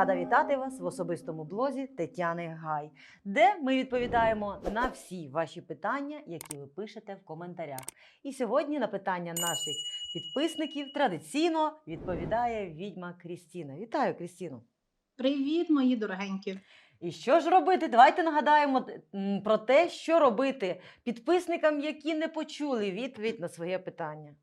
Рада вітати вас в особистому блозі Тетяни Гай, де ми відповідаємо на всі ваші питання, які ви пишете в коментарях. І сьогодні на питання наших підписників традиційно відповідає відьма Крістіна. Вітаю, Крістіно! Привіт, мої дорогенькі. І що ж робити? Давайте нагадаємо про те, що робити підписникам, які не почули відповідь на своє питання.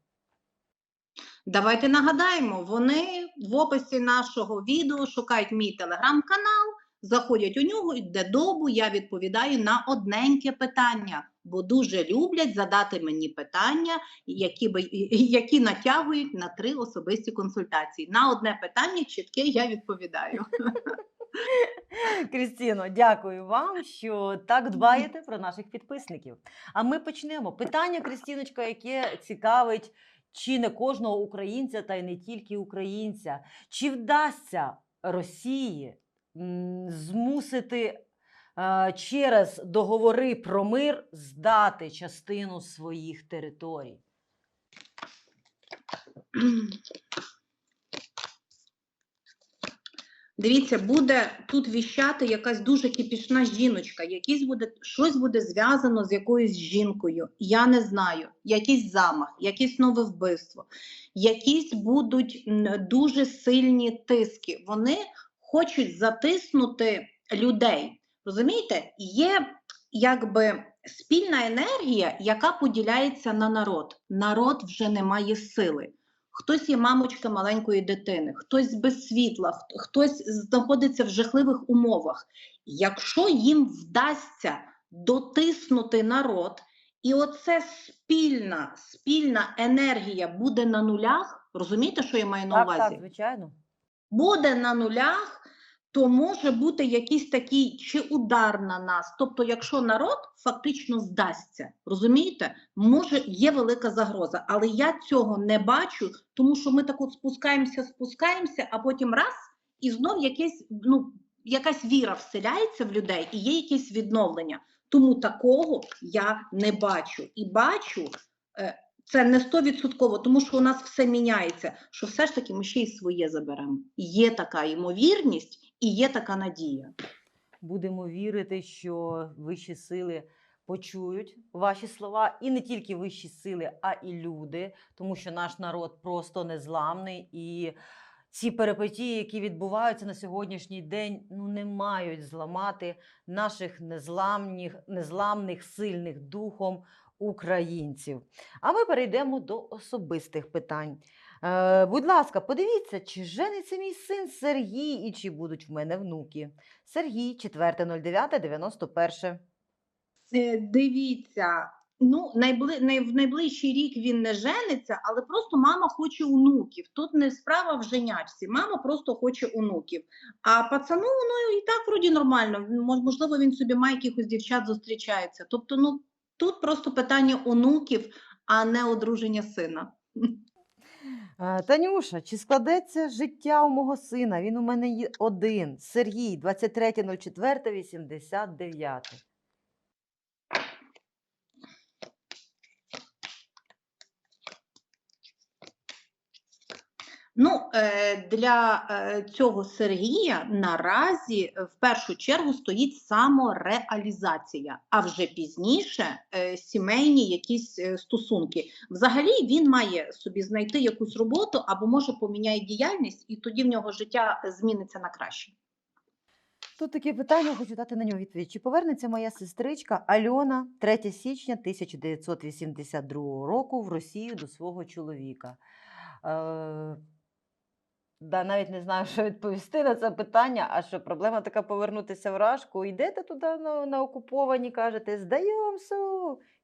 Давайте нагадаємо, вони в описі нашого відео шукають мій телеграм-канал, заходять у нього, і де добу я відповідаю на одненьке питання, бо дуже люблять задати мені питання, які, би, які натягують на три особисті консультації. На одне питання чітке я відповідаю. Крістіно, дякую вам, що так дбаєте про наших підписників. А ми почнемо. Питання, Крістіночка, яке цікавить чи не кожного українця, та й не тільки українця. Чи вдасться Росії змусити е, через договори про мир здати частину своїх територій? Дивіться, буде тут віщати якась дуже кипішна жіночка, якийсь буде щось буде зв'язано з якоюсь жінкою. Я не знаю, якийсь замах, якесь нове вбивство, якісь будуть дуже сильні тиски. Вони хочуть затиснути людей. Розумієте, є якби спільна енергія, яка поділяється на народ. Народ вже не має сили. Хтось є мамочка маленької дитини, хтось без світла, хтось знаходиться в жахливих умовах. Якщо їм вдасться дотиснути народ, і оце спільна, спільна енергія буде на нулях, розумієте, що я маю на Так, увазі? так, звичайно. буде на нулях, то може бути якийсь такий чи удар на нас. Тобто, якщо народ фактично здасться, розумієте, може є велика загроза, але я цього не бачу, тому що ми так от спускаємося, спускаємося, а потім раз і знов якесь, ну, якась віра вселяється в людей і є якесь відновлення. Тому такого я не бачу. І бачу. е, Це не стовідсотково, тому що у нас все міняється. Що все ж таки ми ще й своє заберемо. Є така ймовірність і є така надія. Будемо вірити, що вищі сили почують ваші слова, і не тільки вищі сили, а і люди, тому що наш народ просто незламний і. Ці перипетії, які відбуваються на сьогоднішній день, ну не мають зламати наших незламних, незламних, сильних духом українців. А ми перейдемо до особистих питань. Е, будь ласка, подивіться, чи жениться мій син Сергій і чи будуть в мене внуки. Сергій, 4.09.91. Е, Дивіться, ну найбли... най... в найближчий рік він не жениться, але просто мама хоче онуків. Тут не справа в женячці, мама просто хоче онуків. А пацану ну і так вроді нормально. Можливо, він собі має якихось дівчат зустрічається. Тобто, ну тут просто питання онуків, а не одруження сина. Е, Танюша, чи складеться життя у мого сина? Він у мене один. Сергій, 23.04.89. Ну, е, для е, цього Сергія наразі е, в першу чергу стоїть самореалізація, а вже пізніше сімейні якісь стосунки. Взагалі він має собі знайти якусь роботу або може поміняє діяльність, і тоді в нього життя зміниться на краще. Тут таке питання, хочу дати на нього відповідь. Чи повернеться моя сестричка Альона 3 січня 1982 року в Росію до свого чоловіка? Да, навіть не знаю, що відповісти на це питання. А що проблема така повернутися в Рашку? Йдете туди на, на окуповані, кажете, здаємося,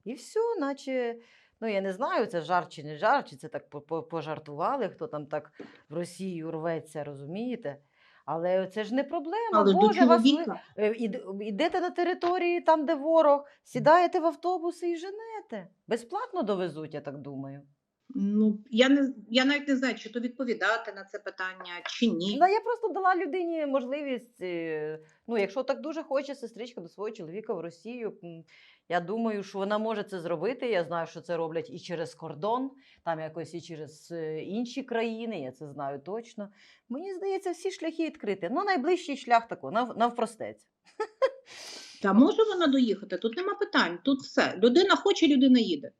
і все, наче. Ну, я не знаю, це жарт чи не жарт, чи це так по- по- пожартували, хто там так в Росію рветься, розумієте? Але це ж не проблема. Але Боже, вас ви- чоловіка Е, Ідете на території там, де ворог, сідаєте в автобуси і женете. Безплатно довезуть, я так думаю. Ну я не я навіть не знаю, чи то відповідати на це питання, чи ні. Да, я просто дала людині можливість. е, Ну, якщо так дуже хоче сестричка до свого чоловіка в Росію, Я думаю, що вона може це зробити. Я знаю, що це роблять і через кордон, там якось і через е, інші країни. Я це знаю точно. Мені здається, всі шляхи відкриті. Ну, найближчий шлях тако, нав, навпростець. Та може вона доїхати? Тут нема питань. Тут все. Людина хоче, людина їде.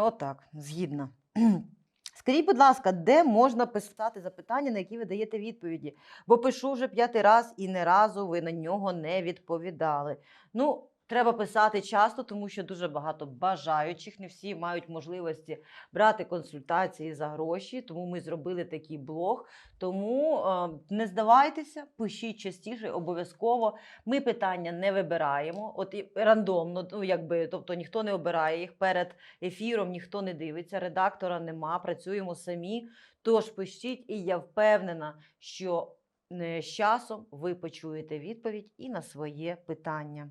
Отак, згідно. Скажіть, будь ласка, де можна писати запитання, на які ви даєте відповіді? Бо пишу вже п'ятий раз і не разу ви на нього не відповідали. Ну, треба писати часто, тому що дуже багато бажаючих, не всі мають можливості брати консультації за гроші. Тому ми зробили такий блог. Тому е, не здавайтеся, пишіть частіше, обов'язково. Ми питання не вибираємо, от і рандомно, ну якби, тобто ніхто не обирає їх перед ефіром, ніхто не дивиться, редактора нема, працюємо самі. Тож пишіть, і я впевнена, що е, з часом ви почуєте відповідь і на своє питання.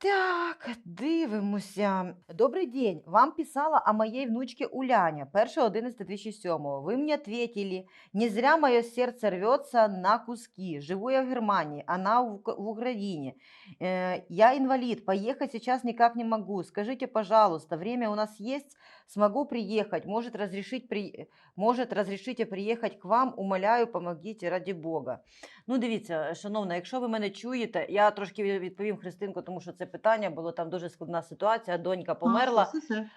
Так, дивимося. Добрый день. Вам писала о моей внучке Уляне, 1.11.2007. Вы мне ответили, не зря мое сердце рвется на куски. Живу я в Германии, она в, Ук- в Украине. Э, я инвалид, поехать сейчас никак не могу. Скажите, пожалуйста, время у нас есть? Смогу приехать? Может, разрешить при... Может, разрешите приехать к вам? Умоляю, помогите ради Бога. Ну, дивіться, шановна, якщо ви мене чуєте, я трошки відповім Христинку, тому що це питання було там дуже складна ситуація. Донька померла,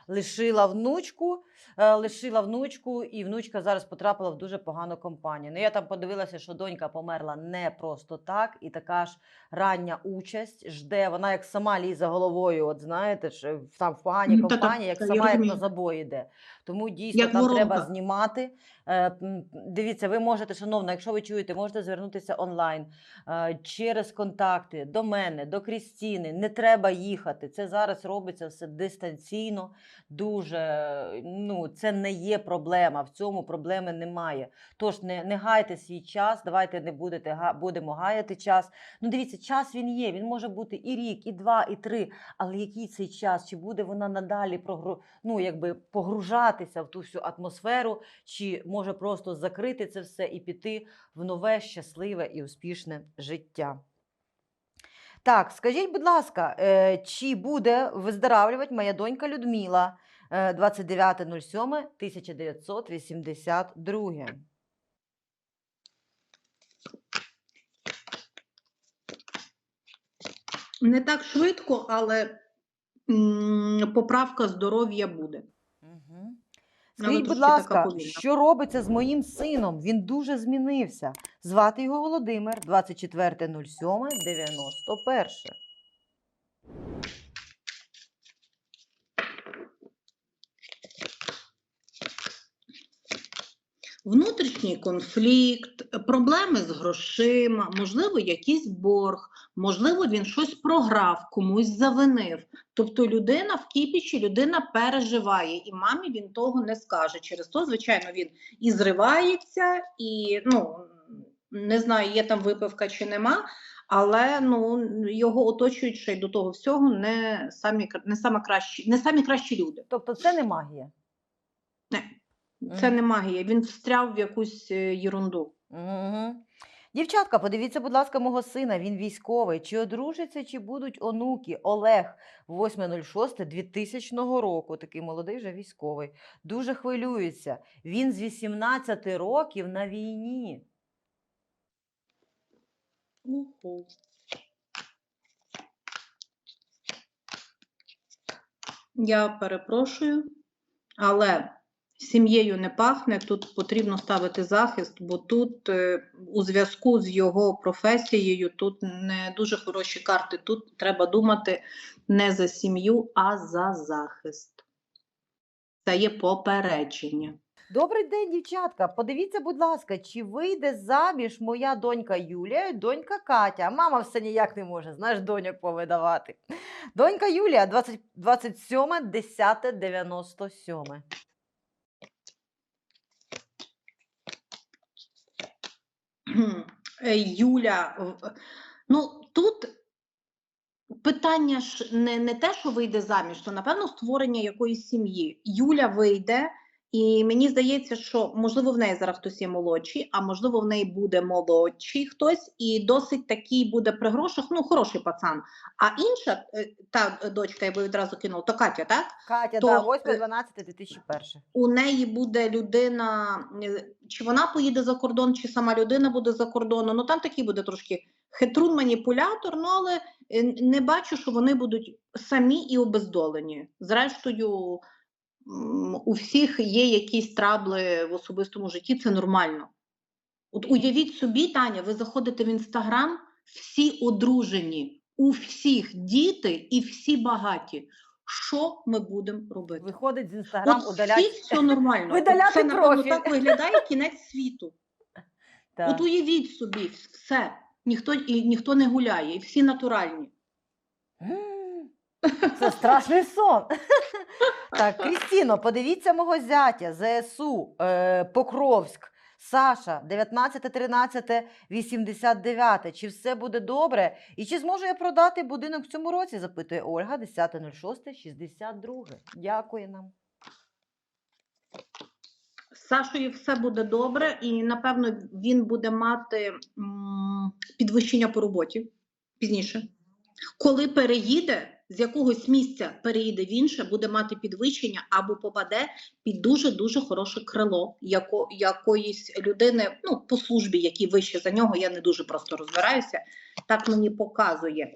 лишила внучку, е, лишила внучку, і внучка зараз потрапила в дуже погану компанію. Ну, я там подивилася, що донька померла не просто так, і така ж рання участь жде. Вона як сама лізе головою, от знаєте, що там в поганій Ну, компанії, як сама як на розумію. Забої йде. Тому дійсно Як там треба знімати. Е, Дивіться, ви можете, шановна, якщо ви чуєте, можете звернутися онлайн е, через контакти до мене, до Крістіни. Не треба їхати. Це зараз робиться все дистанційно. Дуже ну, це не є проблема. В цьому проблеми немає. Тож не, не гайте свій час. Давайте не будете будемо гаяти час. Ну, дивіться, час він є. Він може бути і рік, і два, і три. Але який цей час? Чи буде вона надалі прогру... ну, якби погружатися в ту всю атмосферу, чи може просто закрити це все і піти в нове, щасливе і успішне життя? Так, скажіть, будь ласка, е, чи буде виздоравлювати моя донька Людмила е, 29.07.1982? Не так швидко, але поправка здоров'я буде. Скажіть, будь ласка, що робиться з моїм сином? Він дуже змінився. Звати його Володимир, 24.07.91. Внутрішній конфлікт, проблеми з грошима, можливо, якийсь борг, можливо, він щось програв, комусь завинив. Тобто людина в кіпіші, людина переживає, і мамі він того не скаже. Через то, звичайно, він і зривається, і ну не знаю, є там випивка чи нема, але ну його оточують ще й до того всього не самі не саме кращі, не самі кращі люди. Тобто це не магія. Це Мгм. не магія. Він встряв в якусь е, єрунду. Угу. Дівчатка, подивіться, будь ласка, мого сина. Він військовий. Чи одружиться, чи будуть онуки? Олег, 8.06.2000 року. Такий молодий вже військовий. Дуже хвилюється. Він з 18 років на війні. Уху. Я перепрошую, але сім'єю не пахне. Тут потрібно ставити захист, бо тут е, у зв'язку з його професією тут не дуже хороші карти. Тут треба думати не за сім'ю, а за захист. Це є попередження. Добрий день, дівчатка. Подивіться, будь ласка, чи вийде заміж моя донька Юлія і донька Катя. Мама все ніяк не може, знаєш, доньок повидавати. Донька Юлія 20, 27, 10, 97. Кхм. Е, Юля, ну тут питання ж не, не те, що вийде заміж, то напевно створення якоїсь сім'ї. Юля вийде І мені здається, що можливо в неї зараз хтось є молодший, а можливо в неї буде молодший хтось, і досить такий буде при грошах, ну хороший пацан. А інша е, та е, дочка, я би відразу кинула, то Катя, так? Катя, То, да, е, 8 12 2001 у неї буде людина, е, чи вона поїде за кордон, чи сама людина буде за кордоном. Ну там такий буде трошки хитрун, маніпулятор, ну але не бачу, що вони будуть самі і обездолені. Зрештою, у всіх є якісь трабли в особистому житті, це нормально. От уявіть собі, Таня, ви заходите в інстаграм, всі одружені, у всіх діти і всі багаті. Що ми будемо робити? Виходить з інстаграм, От удалять. всіх все нормально. Видаляти От це, напевно, профіль. так виглядає кінець світу. Так. От уявіть собі, все. Ніхто, і, ніхто не гуляє, і всі натуральні. Це страшний сон. Так, Крістіно, подивіться мого зятя, ЗСУ, е, Покровськ, Саша, 19, 13, 89. Чи все буде добре? І чи зможу я продати будинок в цьому році? запитує Ольга, 10.06, 62. Дякую нам. Сашою все буде добре, і напевно він буде мати м, підвищення по роботі пізніше. Коли переїде з якогось місця, переїде в інше, буде мати підвищення або попаде під дуже дуже хороше крило яко, якоїсь людини, ну по службі, які вище за нього. Я не дуже просто розбираюся. Так мені показує.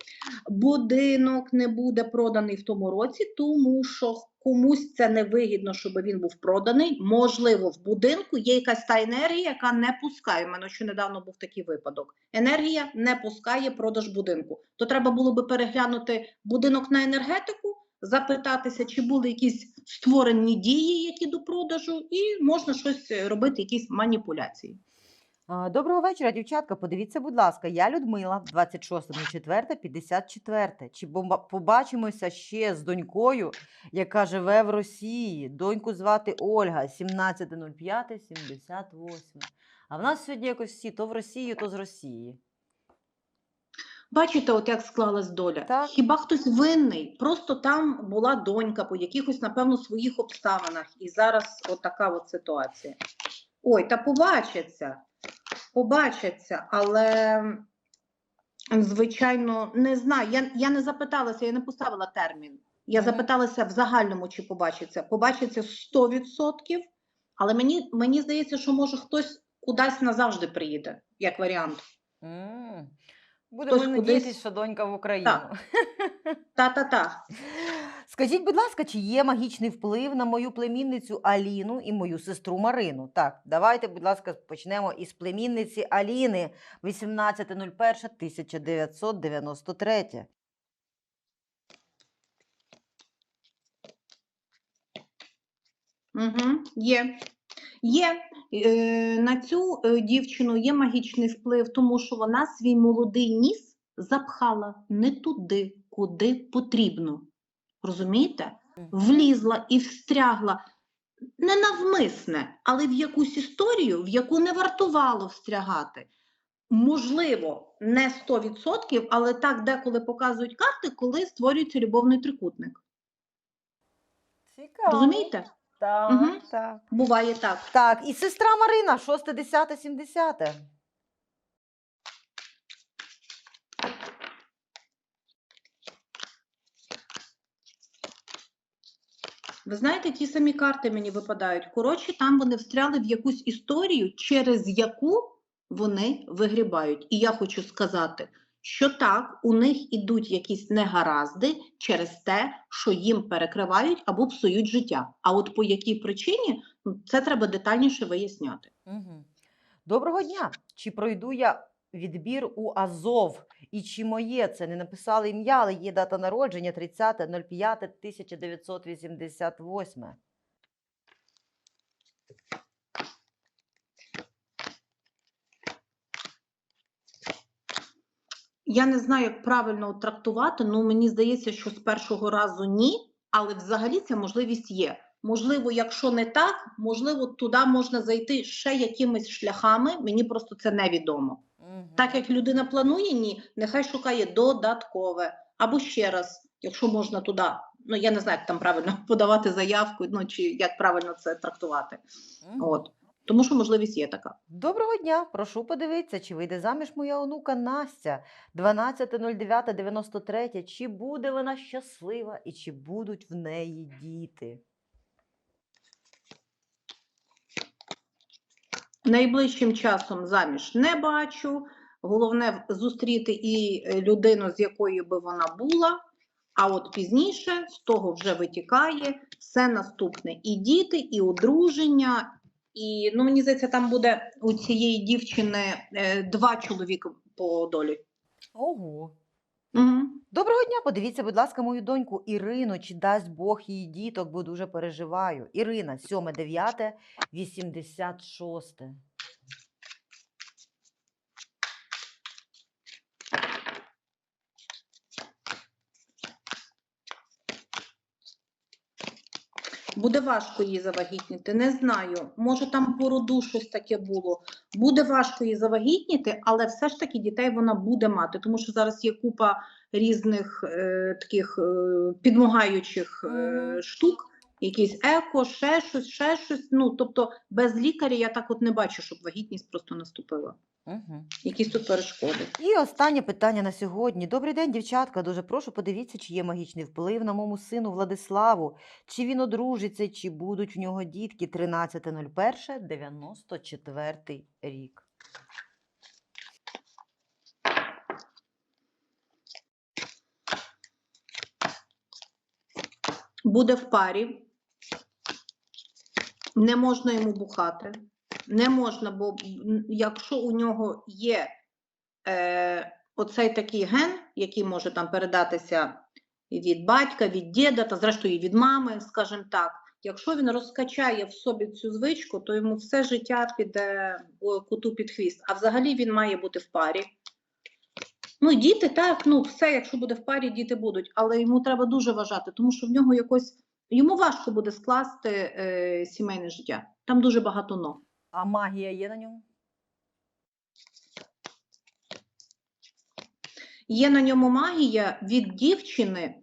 Будинок не буде проданий в тому році, тому що комусь це не вигідно, щоб він був проданий. Можливо, в будинку є якась та енергія, яка не пускає. У мене ще недавно був такий випадок. Енергія не пускає продаж будинку. То треба було би переглянути будинок на енергетику, запитатися, чи були якісь створені дії, які до продажу, і можна щось е, робити, якісь маніпуляції. Доброго вечора, дівчатка. Подивіться, будь ласка, я Людмила, 26.04, 54. Чи побачимося ще з донькою, яка живе в Росії? Доньку звати Ольга, 17.05, 78. А в нас сьогодні якось всі то в Росію, то з Росії. Бачите, от як склалась доля. Так. Хіба хтось винний? Просто там була донька по якихось, напевно, своїх обставинах. І зараз от така от ситуація. Ой, та побачаться, побачаться, але звичайно не знаю. Я, я не запиталася, я не поставила термін. Я запиталася в загальному, чи побачиться. Побачиться 100%, але мені, мені здається, що може хтось кудись назавжди приїде, як варіант. Будемо надіятися, кудись- що донька в Україну. Так. Та-та-та. Скажіть, будь ласка, чи є магічний вплив на мою племінницю Аліну і мою сестру Марину? Так, давайте, будь ласка, почнемо із племінниці Аліни 18.01.1993. Угу, є. Є. Е, на цю е, дівчину є магічний вплив, тому що вона свій молодий ніс запхала не туди, куди потрібно. Розумієте? Влізла і встрягла не навмисне, але в якусь історію, в яку не вартувало встрягати. Можливо, не 100%, але так деколи показують карти, коли створюється любовний трикутник. Цікаво. Розумієте? Так, Мгм. так. Буває так. Так, і сестра Марина, 6, 10, 70. Ви знаєте, ті самі карти мені випадають. Коротше, там вони встряли в якусь історію, через яку вони вигрібають. І я хочу сказати, що так, у них ідуть якісь негаразди через те, що їм перекривають або псують життя. А от по якій причині ну, це треба детальніше виясняти. Угу. Доброго дня! Чи пройду я відбір у Азов? І чи моє це не написали ім'я, але є дата народження 30.05.1988. Я не знаю, як правильно трактувати, ну мені здається, що з першого разу ні, але взагалі ця можливість є. Можливо, якщо не так, можливо, туди можна зайти ще якимись шляхами. Мені просто це невідомо. Так як людина планує, ні, нехай шукає додаткове. Або ще раз, якщо можна туди Ну я не знаю, як там правильно подавати заявку, ну чи як правильно це трактувати. От тому, що можливість є така. Доброго дня! Прошу подивитися, чи вийде заміж моя онука Настя 12.09.93. Чи буде вона щаслива і чи будуть в неї діти? Найближчим часом заміж не бачу. Головне зустріти і е, людину, з якою би вона була. А от пізніше з того вже витікає все наступне: і діти, і одруження. І ну мені здається, там буде у цієї дівчини е, два чоловіка по долі. Ого. Угу. Доброго дня! Подивіться, будь ласка, мою доньку Ірину, чи дасть Бог її діток, бо дуже переживаю. Ірина, 7, 9, 86. Буде важко її завагітніти, не знаю. Може там по роду щось таке було. Буде важко її завагітніти, але все ж таки дітей вона буде мати, тому що зараз є купа різних е, таких е, підмагаючих е, штук, якісь еко, ще щось, ще щось. Ну тобто без лікаря я так от не бачу, щоб вагітність просто наступила. Угу. Якісь тут перешкоди. І останнє питання на сьогодні. Добрий день, дівчатка. Дуже прошу подивіться, чи є магічний вплив на моєму сину Владиславу, чи він одружиться, чи будуть в нього дітки 13.01.94 рік. буде в парі, не можна йому бухати, не можна, бо якщо у нього є е, оцей такий ген, який може там передатися від батька, від діда, та зрештою і від мами, скажімо так. Якщо він розкачає в собі цю звичку, то йому все життя піде куту під хвіст. А взагалі він має бути в парі. Ну, діти, так, ну все, якщо буде в парі, діти будуть, але йому треба дуже вважати, тому що в нього якось йому важко буде скласти е, сімейне життя. Там дуже багато но. А магія є на ньому? Є на ньому магія від дівчини,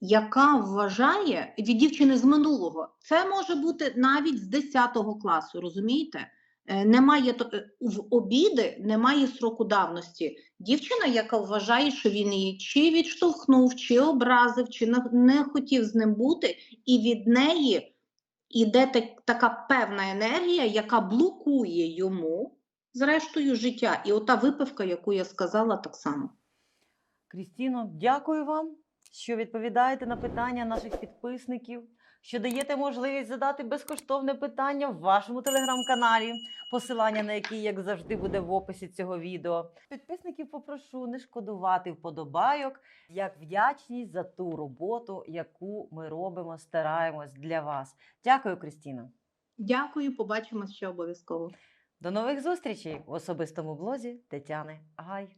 яка вважає від дівчини з минулого. Це може бути навіть з 10 класу, розумієте? Е, Немає е, в обіди, немає сроку давності. Дівчина, яка вважає, що він її чи відштовхнув, чи образив, чи не, хотів з ним бути, і від неї іде така певна енергія, яка блокує йому, зрештою, життя. І ота випивка, яку я сказала, так само. Крістіно, дякую вам, що відповідаєте на питання наших підписників, що даєте можливість задати безкоштовне питання в вашому телеграм-каналі, посилання на який, як завжди, буде в описі цього відео. Підписників попрошу не шкодувати вподобайок як вдячність за ту роботу, яку ми робимо, стараємось для вас. Дякую, Крістіно. Дякую, побачимось ще обов'язково. До нових зустрічей в особистому блозі Тетяни Гай.